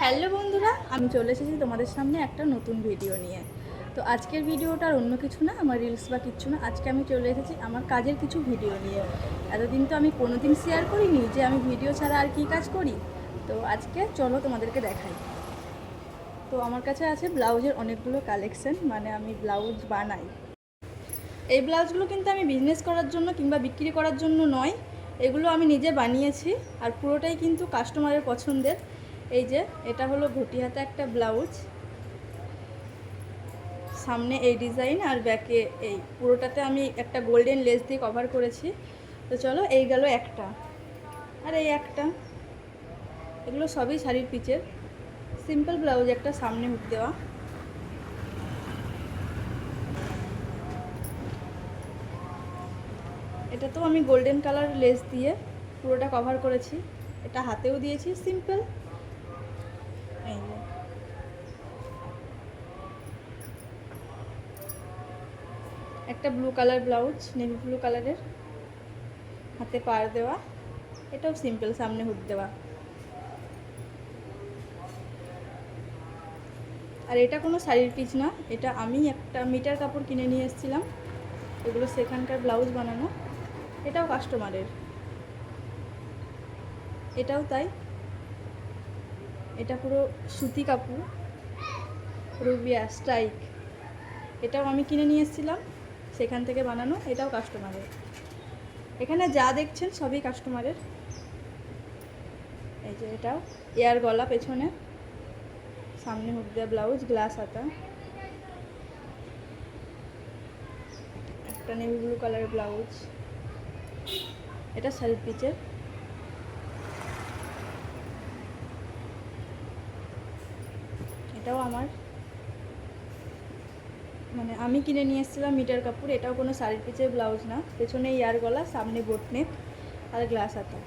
Hello বন্ধুরা, আমি চলে এসেছি তোমাদের সামনে একটা নতুন ভিডিও নিয়ে। তো আজকের ভিডিওটা আর অন্য কিছু না, আমার রিলস বা কিচ্ছু না। আজকে আমি চলে এসেছি আমার কাজের কিছু ভিডিও নিয়ে। এতদিন তো আমি কোনোদিন শেয়ার করিনি যে আমি ভিডিও ছাড়া আর কী কাজ করি। তো আজকে চলো তোমাদেরকে দেখাই। তো আমার কাছে আছে ব্লাউজের অনেকগুলো কালেকশন মানে আমি ব্লাউজ বানাই। এই ব্লাউজগুলো কিন্তু আমি বিজনেস করার জন্য কিংবা বিক্রি করার জন্য নয়, এগুলো আমি নিজে বানিয়েছি। আর পুরোটাই কিন্তু কাস্টমারের পছন্দের। এই যে, এটা হলো ঘটি হাতে একটা ব্লাউজ। সামনে এই ডিজাইন আর ব্যাকে এই। পুরোটাতে আমি একটা গোল্ডেন লেস দিয়ে কভার করেছি। তো চলো, এই গেল একটা। আর এই একটা, এগুলো সবই শাড়ির পিচের। সিম্পল ব্লাউজ একটা সামনে হুক দেওয়া। এটা তো আমি গোল্ডেন কালার লেস দিয়ে পুরোটা কভার করেছি। এটা হাতেও দিয়েছি সিম্পল এই যে। একটা blue colour blouse navy blue কালারের হাতে পার দেওয়া, এটাও সিম্পল সামনে হুক দেওয়া। আর এটা কোনো শাড়ির পিচ না, এটা আমি একটা মিটার কাপড় কিনে নিয়ে এসেছিলাম। এগুলো সেখানকার ব্লাউজ বানানো, এটাও কাস্টমারের এটাও তাই। এটা পুরো সুতি কাপড় রুবিয়া স্ট্রাইক এটাও আমি কিনে নিয়ে এসেছিলাম। সেখান থেকে বানানো, এটাও কাস্টমারের এখানে যা দেখছেন সবই কাস্টমারের এই যে এটাও, এয়ার গলা পেছনে। সামনে হুক দেওয়া ব্লাউজ গ্লাস হাতা। একটা নেভি ব্লু কালারের ব্লাউজ এটা সেলফ পিচের এটাও আমার। মানে আমি কিনে নিয়ে এসেছিলাম মিটার কাপড়, এটাও কোনো শাড়ির পিচের ব্লাউজ না। পেছনে ইয়ার গলা, সামনে বোট নেক আর গ্লাস হাতা।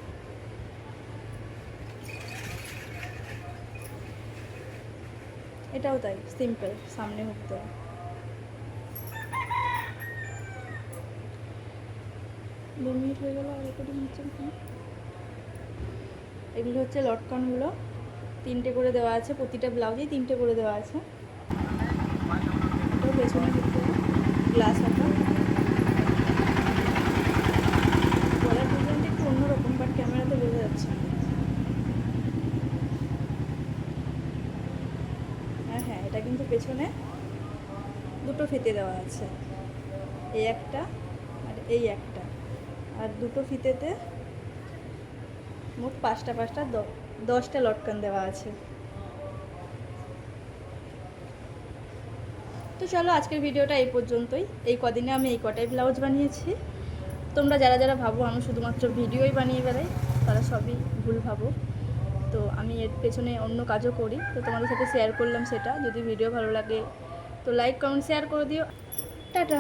এটাও তাই, সিম্পল, সামনে হুক দেওয়া দু মিনিট হয়ে গেল, আর রেকর্ডিং হচ্ছে এগুলো হচ্ছে লটকনগুলো। তিনটে করে দেওয়া আছে, প্রতিটা ব্লাউজেই তিনটে করে দেওয়া আছে। পেছনে ঢুকতে গ্লাস হাতা। গলার ডিজাইনটা একটু অন্যরকম বাট ক্যামেরাতে বোঝা যাচ্ছে হ্যাঁ হ্যাঁ এটা কিন্তু পেছনে দুটো ফিতে দেওয়া আছে। এই একটা আর এই একটা। আর দুটো ফিতেতে মোট পাঁচটা পাঁচটা দশটা লটকান দেওয়া আছে। তো চলো আজকের ভিডিওটা এই পর্যন্তই। এই কদিনে আমি এই কটাই ব্লাউজ বানিয়েছি। তোমরা যারা যারা ভাবো আমি শুধুমাত্র ভিডিওই বানিয়ে বেড়াই, তারা সবই ভুল ভাবো। তো আমি এর পেছনে অন্য কাজও করি, তো তোমাদের সাথে শেয়ার করলাম সেটা। যদি ভিডিও ভালো লাগে, তো লাইক কমেন্ট শেয়ার করে দিও। টাটা।